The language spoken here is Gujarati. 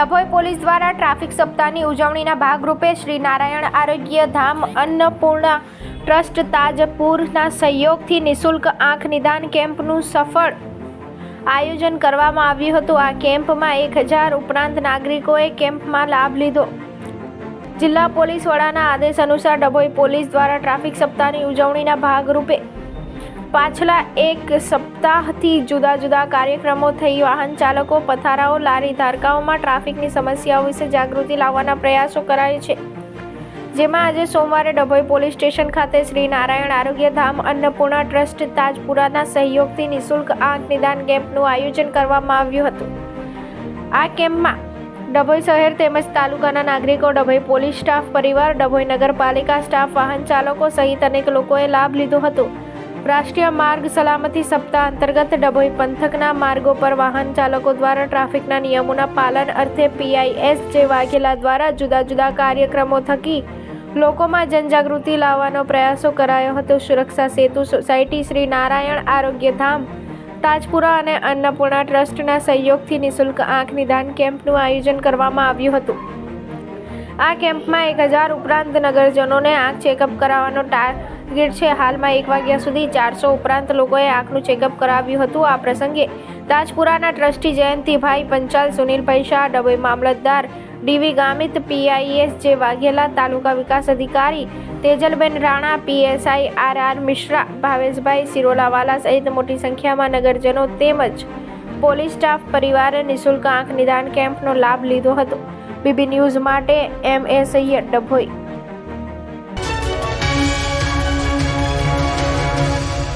ડભોઈ પોલીસ દ્વારા ટ્રાફિક સપ્તાહની ઉજવણીના ભાગરૂપે શ્રી નારાયણ આરોગ્ય ધામ અન્નપૂર્ણા ટ્રસ્ટ તાજપુરના સહયોગથી નિઃશુલ્ક આંખ નિદાન કેમ્પનું સફળ આયોજન કરવામાં આવ્યું હતું. આ કેમ્પમાં એક હજાર ઉપરાંત નાગરિકોએ કેમ્પમાં લાભ લીધો. જિલ્લા પોલીસ વડાના આદેશ અનુસાર ડભોઈ પોલીસ દ્વારા ટ્રાફિક સપ્તાહની ઉજવણીના ભાગરૂપે પાછલા એક સપ્તાહથી જુદા જુદા કાર્યક્રમો થઈ, વાહન ચાલકો, પથારાઓ, લારી ધારકાઓમાં ટ્રાફિકની સમસ્યાઓ વિશે જાગૃતિ લાવવાના પ્રયાસો કરાય છે. જેમાં આજે સોમવારે ડભોઈ પોલીસ સ્ટેશન ખાતે શ્રી નારાયણ આરોગ્ય ધામ અન્નપૂર્ણા ટ્રસ્ટ તાજપુરાના સહયોગથી નિઃશુલ્ક આંખ નિદાન કેમ્પનું આયોજન કરવામાં આવ્યું હતું. આ કેમ્પમાં ડભોઈ શહેર તેમજ તાલુકાના નાગરિકો, ડભોઈ પોલીસ સ્ટાફ, પરિવાર, ડભોઈ નગરપાલિકા સ્ટાફ, વાહન ચાલકો સહિત અનેક લોકોએ લાભ લીધો હતો. રાષ્ટ્રીય માર્ગ સલામતી સપ્તાહ અંતર્ગત ડભોઈ પંથકના માર્ગો પર વાહન ચાલકો દ્વારા ટ્રાફિકના નિયમોના પાલન અર્થે પીઆઈએસ જે વાઘેલા દ્વારા જુદા જુદા કાર્યક્રમો થકી લોકોમાં જનજાગૃતિ લાવવાનો પ્રયાસો કરાયો હતો. સુરક્ષા સેતુ સોસાયટી શ્રી નારાયણ આરોગ્ય ધામ, તાજપુરા અને અન્નપૂર્ણા ટ્રસ્ટના સહયોગથી નિઃશુલ્ક આંખ નિદાન કેમ્પનું આયોજન કરવામાં આવ્યું હતું. આ કેમ્પમાં એક હજાર ઉપરાંત નગરજનોને આંખ ચેકઅપ કરાવવાનો ટાર્ગેટ છે. હાલમાં એક વાગ્યા સુધી ચારસો ઉપરાંત લોકોએ આંખનું ચેકઅપ કરાવ્યું હતું. આ પ્રસંગે તાજપુરાના trustee Jayantibhai Panchal, Sunilbhai Shah, Dabhoi mamlatdar DV Gamit, PI S J Vaghela taluka વિકાસ અધિકારી, Tejalben Rana, PSI R R Mishra, Bhaveshbhai Sirolawala સહિત મોટી સંખ્યામાં નગરજનો તેમજ પોલીસ સ્ટાફ પરિવારે નિઃશુલ્ક આંખ નિદાન કેમ્પનો લાભ લીધો હતો. બીબી ન્યૂઝ માટે એમ એ સૈયદ ડભોઈ.